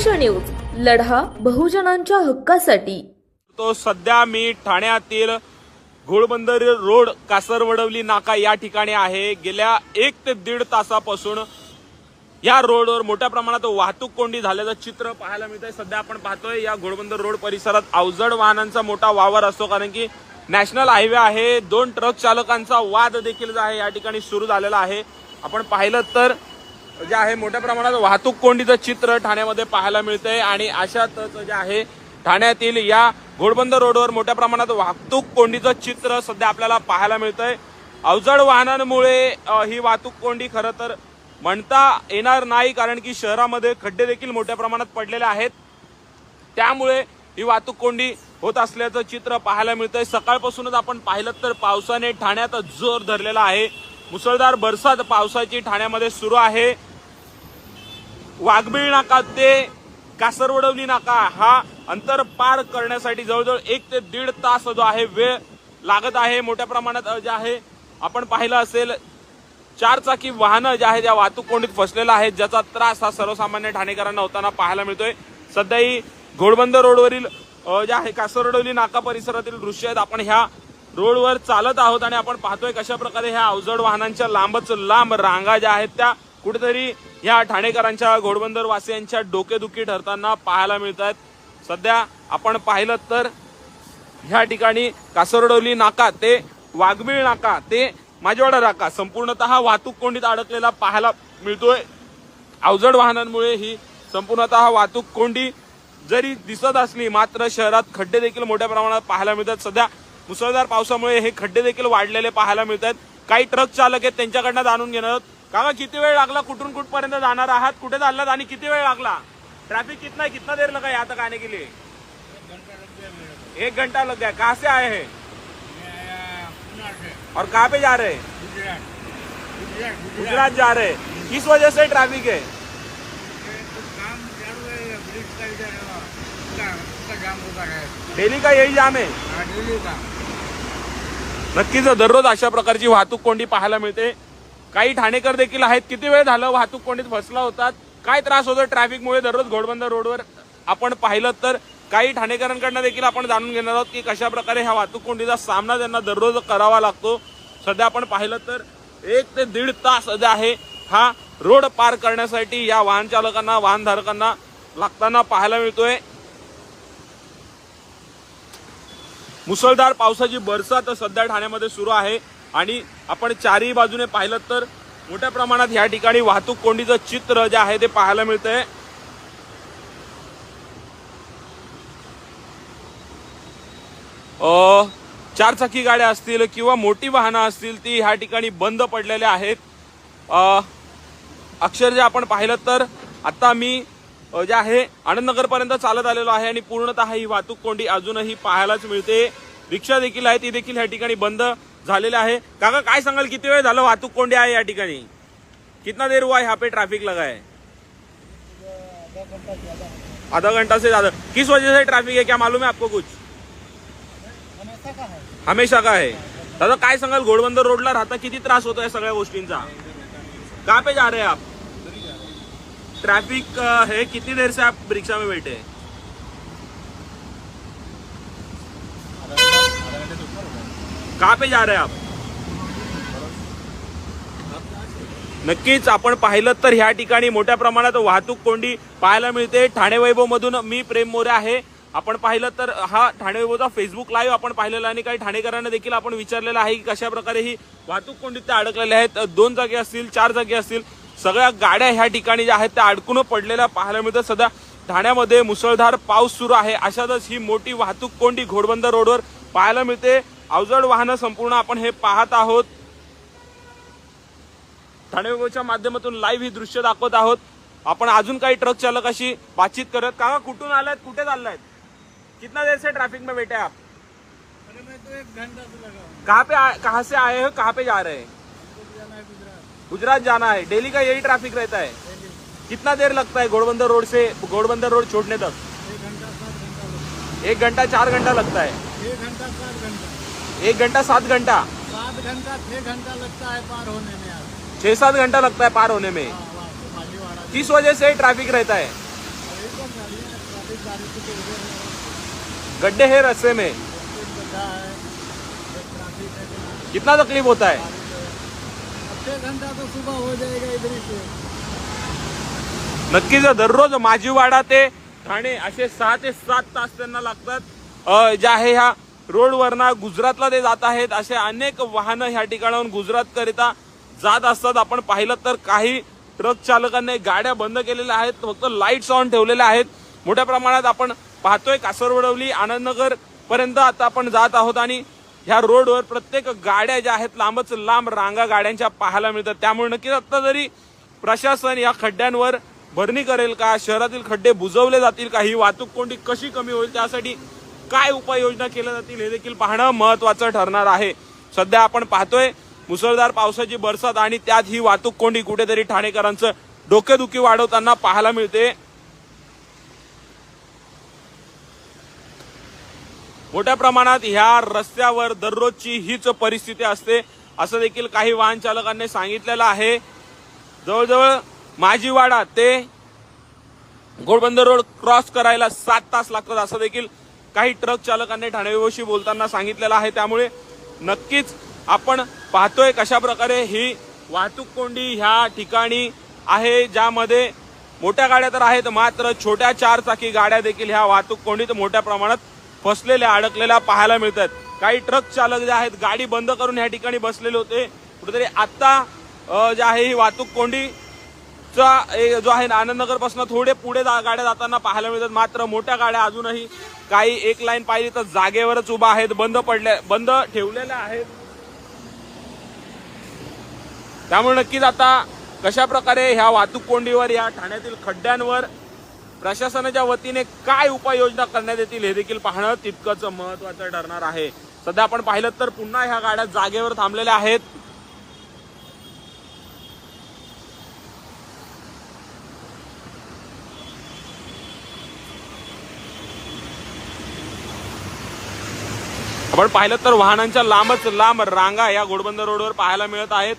संघर्ष न्यूज लढा बहुजनांच्या हक्कासाठी. तो सध्या मी ठाण्यातील घोडबंदर रोड कासरवडवली नाका या ठिकाणी आहे. गेल्या एक ते दीड तासापासून या रोडवर मोठ्या प्रमाणात वाहतूक कोंडी झाल्याचं चित्र पाहायला मिळत आहे सध्या आपण पाहतोय या घोडबंदर रोड परिसरात अवजड वाहनांचा मोठा वावर असतो कारण की नॅशनल हायवे आहे. दोन ट्रक चालकांचा वाद देखील आहे या ठिकाणी सुरू झालेला आहे. आपण पाहिलं तर जे आहे मोठ्या प्रमाणात वाहतूक कोंडीचं चित्र ठाण्यामध्ये पाहायला मिळतंय आणि अशातच जे आहे ठाण्यातील या घोडबंदर रोडवर मोठ्या प्रमाणात वाहतूक कोंडीचं चित्र सध्या आपल्याला पाहायला मिळतंय. अवजड वाहनांमुळे ही वाहतूक कोंडी खरं तर म्हणता येणार नाही कारण की शहरामध्ये खड्डे देखील मोठ्या प्रमाणात पडलेले आहेत. त्यामुळे ही वाहतूक कोंडी होत असल्याचं चित्र पाहायला मिळतंय. सकाळपासूनच आपण पाहिलं तर पावसाने ठाण्यात जोर धरलेला आहे. मुसळधार बरसात पावसाची ठाण्यामध्ये सुरू आहे. वाघबीळ नाका ते कासरवडवली नाका. हा अंतर पार करण्यासाठी जवळजवळ एक ते दीड तास जो आहे वेळ लागत आहे. मोठ्या प्रमाणात जे आहे आपण पाहिलं असेल चारचाकी वाहनं जे आहे ज्या वाहतूक कोंडीत फसलेलं आहे. ज्याचा त्रास हा सर्वसामान्य ठाणेकरांना होताना पाहायला मिळतोय. सध्या ही घोडबंदर रोडवरील जे आहे कासरवडवली नाका परिसरातील दृश्य आहेत. आपण ह्या रोडवर चालत आहोत आणि आपण पाहतोय कशा प्रकारे ह्या अवजड वाहनांच्या लांबच लांब रांगा ज्या आहेत त्या कुठेतरी ह्या ठाणेकरांच्या घोडबंदर वासियांच्या डोकेदुखी ठरताना पाहायला मिळत आहेत सध्या आपण पाहिलं तर ह्या ठिकाणी कासरडोली नाका ते वाघबीळ नाका ते माझेवाडा नाका संपूर्णतः वाहतूक कोंडीत अडकलेला पाहायला मिळतोय. अवजड वाहनांमुळे ही संपूर्णतः वाहतूक कोंडी जरी दिसत असली मात्र शहरात खड्डे देखील मोठ्या प्रमाणात पाहायला मिळतात. सध्या मुसळधार पावसामुळे हे खड्डे देखील वाढलेले पाहायला मिळतात काही ट्रक चालक आहेत त्यांच्याकडनं जाणून घेणार काका किती वेळ लागला कुठून कुठपर्यंत जाणार आहात? कुठे चाललात आणि किती वेळ लागला? ट्रॅफिक कितना कितना देर लगा यहाँ तक आने के लिए? एक घंटा लग गया। कहाँ से आए हैं? और कहाँ पे जा रहे हैं? गुजरात जा रहे हैं। किस वजह से ट्रैफिक है? डेली का यही जाम है? नक्कीच दररोज अशा प्रकारची वाहतूक कोंडी पाहायला मिळते. काही ठाणेकर देखील आहेत. किती वेळ झालं? वाहतूक कोंडीत फसला होतात काय त्रास होतो ट्रॅफिकमुळे? दररोज घोडबंदर रोडवर आपण पाहिलं तर काही ठाणेकरांकडनं देखील आपण जाणून घेणार आहोत की कशा प्रकारे ह्या वाहतूक कोंडीचा सामना त्यांना दररोज करावा लागतो. सध्या आपण पाहिलं तर एक ते दीड तास जे आहे हा रोड पार करण्यासाठी या वाहन चालकांना वाहनधारकांना लागताना पाहायला मिळतोय. मुसळधार पावसाची बरसात सध्या ठाण्यामध्ये सुरू आहे आणि आपण चारही बाजूने पाहिलं तर मोठ्या प्रमाणात या ठिकाणी वाहतूक कोंडीचं चित्र जे आहे ते पाहायला मिळतंय. चारचाकी गाड्या असतील किंवा मोठी वाहनं असतील ती ह्या ठिकाणी बंद पडलेल्या आहेत. अक्षरशः आपण पाहिलं तर आता मी जे आहे आनंदनगरपर्यंत चालत आलेलो आहे आणि पूर्णतः ही वाहतूक कोंडी अजूनही पाहायलाच मिळते. रिक्षा देखील आहे ती देखील ह्या ठिकाणी बंद. झालेलं आहे. काका काय सांगाल? किती वेळ झालं? वाहतूक कोंडी आहे या ठिकाणी. कितना देर हुआ यहाँ पे ट्रैफिक लगा है? आधा घंटा से ज्यादा. किस वजह से ट्रैफिक है? क्या मालूम है आपको कुछ? हमेशा का है. दादा काय सांगाल? घोडबंदर रोडला राहता किती त्रास होतो या सगळ्या गोष्टींचा? कहाँ पे जा रहे हैं आप? ट्रैफिक हे है? कितनी देर से आप रिक्शा में बैठे? हैं कहाँ पे जा रहे हैं आप? नक्कीच आपण पाहिलं तर ह्या ठिकाणी मोठ्या प्रमाणात वाहतूक कोंडी पाहायला मिळते. ठाणे वैभव मधून मी प्रेम मोरे आहे. आपण पाहिलं तर हा ठाणे वैभवचा फेसबुक लाईव्ह आपण पाहिलेला आणि काही ठाणेकरांना देखील आपण विचारलेला आहे की कशा प्रकारे ही वाहतूक कोंडीत त्या अडकलेल्या आहेत. दोन जागे असतील चार जागे असतील. सगळ्या गाड्या ह्या ठिकाणी ज्या आहेत त्या अडकून पडलेल्या पाहायला मिळतात. सध्या ठाण्यामध्ये मुसळधार पाऊस सुरू आहे. अशातच ही मोठी वाहतूक कोंडी घोडबंदर रोडवर पाहायला मिळते. अवजड वाहनं संपूर्ण आपण हे पाहत आहोत. ठाणे माध्यमातून लाईव्ह ही दृश्य दाखवत आहोत. आपण अजून काही ट्रक चालकाशी बातचीत करत काका कुठून आलायत? कुठे चाललायत? कितना देर से ट्रैफिक में बैठे आप? अरे मैं तो एक घंटा से लगा हूँ। कहाँ पे कहाँ से आए हो? कहाँ पे जा रहे हैं? गुजरात। गुजरात जाना है। डेली का यही ट्रैफिक रहता है। कितना देर लगता है घोड़बंदर रोड से घोड़बंदर रोड छोड़ने तक? एक घंटा चार घंटा लगता है। है। एक घंटा सात घंटा। एक घंटा सात घंटा? सात घंटा छः घंटा लगता है पार होने में छह सात घंटा लगता है पार होने में? हाँ, भाजीवाड़ा किस वजह से ट्रैफ़िक रहता है? के वजह गड्ढे है रस्ते में? है है। कितना तकलीफ़ होता है? बारिश है अब छः घंटा तो सुबह हो जाएगा इधर ही से। नक्कीच दररोज माझीवाडा ते ठाणे असे सहा ते सात तास त्यांना लागतात. जे आहे ह्या रोडवरना गुजरातला ते जात आहेत. असे अनेक वाहनं ह्या ठिकाणाहून गुजरातकरिता जात असतात. आपण पाहिलं तर काही ट्रक चालकांनी गाड्या बंद केलेल्या आहेत. फक्त लाईट्स ऑन ठेवलेल्या आहेत. मोठ्या प्रमाणात आपण पाहतोय कासरवडवली आनंदनगर पर्यंत आता आपण जात आहोत. आणि ह्या रोडवर प्रत्येक गाड्या ज्या आहेत लांबच लांब रांगा गाड्यांच्या पाहायला मिळतात. त्यामुळे नक्कीच आता जरी प्रशासन या खड्ड्यांवर भरणी करेल का शहरातील खड्डे बुजवले जातील का ही वाहतूक कोंडी कशी कमी होईल त्यासाठी काय उपाययोजना केल्या जातील हे देखील पाहणं महत्वाचं ठरणार आहे. सध्या आपण पाहतोय मुसळधार पावसाची बरसात आणि त्यात ही वाहतूक कोंडी कुठेतरी ठाणेकरांचं डोकेदुखी वाढवताना पाहायला मिळते. मोठ्या प्रमाणात ह्या रस्त्यावर दररोजची हीच परिस्थिती असते असं देखील काही वाहन चालकांनी सांगितलेलं आहे. जवळजवळ माझीवाडा ते घोडबंदर रोड क्रॉस करायला सात तास लागतात असं देखील काही ट्रक चालकांनी ठाणेविषयी बोलताना सांगितलेलं आहे. त्यामुळे नक्कीच आपण पाहतोय कशा प्रकारे ही वाहतूक कोंडी ह्या ठिकाणी आहे ज्यामध्ये मोठ्या गाड्या तर आहेत मात्र छोट्या चार चाकी गाड्या देखील ह्या वाहतूक कोंडीत मोठ्या प्रमाणात फसलेल्या अडकलेल्या पाहायला मिळतात. काही ट्रक चालक जे आहेत गाडी बंद करून ह्या ठिकाणी बसलेले होते. कुठेतरी आत्ता जे आहे ही वाहतूक कोंडी चा ए- जो आहे आनंदनगरपासून थोडे पुढे जा- गाड्या जाताना पाहायला मिळतात. मात्र मोठ्या गाड्या अजूनही काही एक लाईन पाहिली तर जागेवरच उभा आहेत. बंद पडल्या बंद ठेवलेल्या आहेत. त्यामुळे नक्कीच आता कशा प्रकारे ह्या वाहतूक कोंडीवर या ठाण्यातील खड्ड्यांवर प्रशासनाच्या वतीने काय उपाययोजना करण्यात येतील हे देखील पाहणं तितकंच महत्वाचं ठरणार आहे. सध्या आपण पाहिलं तर पुन्हा ह्या गाड्या जागेवर थांबलेल्या आहेत. आपण पाहिलं तर वाहनांच्या लांबच लांब रांगा या घोडबंदर रोडवर पाहायला मिळत आहेत.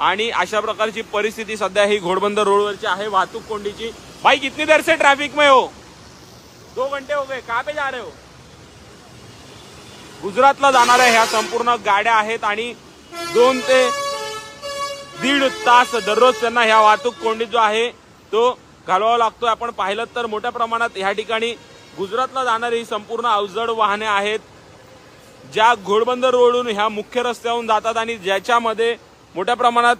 आणि अशा प्रकारची परिस्थिती सध्या ही घोडबंदर रोडवरची आहे. वाहतूक कोंडीची. भाई कितनी देर से ट्रैफिक में हो? दो घंटे हो गए. का पे जा रहे हो? गुजरातला जाणाऱ्या ह्या संपूर्ण गाड्या आहेत आणि दोन ते दीड तास दररोज त्यांना ह्या वाहतूक कोंडीत जो आहे तो घालवावा लागतो आपण पाहिलं तर मोठ्या प्रमाणात ह्या ठिकाणी गुजरातला जाणारी ही संपूर्ण अवजड वाहने आहेत. ज्या घोडबंदर रोडून ह्या मुख्य रस्त्यावरून जातात आणि ज्याच्यामध्ये मोठ्या प्रमाणात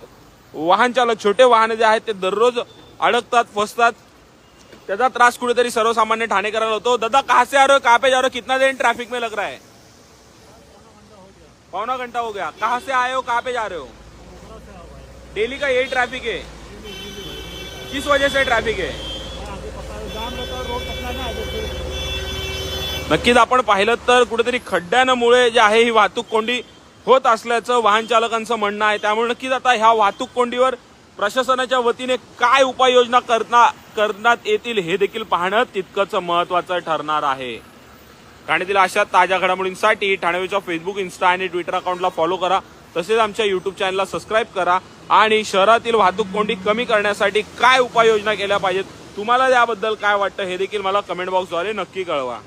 वाहन चालक छोटे वाहने जे आहेत ते दररोज अडकतात फसतात. त्याचा त्रास कुठेतरी सर्वसामान्य ठाणेकरांना होतो. दादा कहाँ से आ रहे हो? कहाँ पे जा रहे हो? कितना देर ट्रैफिक में लग रहा है? पौना घंटा हो गया. कहाँ से आए हो? कहाँ पे जा रहे हो? डेली का यही ट्रैफिक है. किस वजह से ट्रैफिक है? नक्कीच आपण पाहिलं तर कुठेतरी खड्ड्यांमुळे जे आहे ही वाहतूक कोंडी होत असल्याचं वाहन चालकांचं म्हणणं आहे. त्यामुळे नक्कीच आता ह्या वाहतूक कोंडीवर प्रशासनाच्या वतीने काय उपाययोजना करता करण्यात येतील हे देखील पाहणं तितकंच महत्वाचं ठरणार आहे. ठाण्यातील अशा ताज्या घडामोडींसाठी ठाणेवेच्या फेसबुक इन्स्टा आणि ट्विटर अकाउंटला फॉलो करा. तसेच आमच्या युट्यूब चॅनलला सबस्क्राईब करा. आणि शहरातील वाहतूक कोंडी कमी करण्यासाठी काय उपाययोजना केल्या पाहिजेत तुम्हाला याबद्दल काय वाटतं हे देखील मला कमेंट बॉक्सद्वारे नक्की कळवा.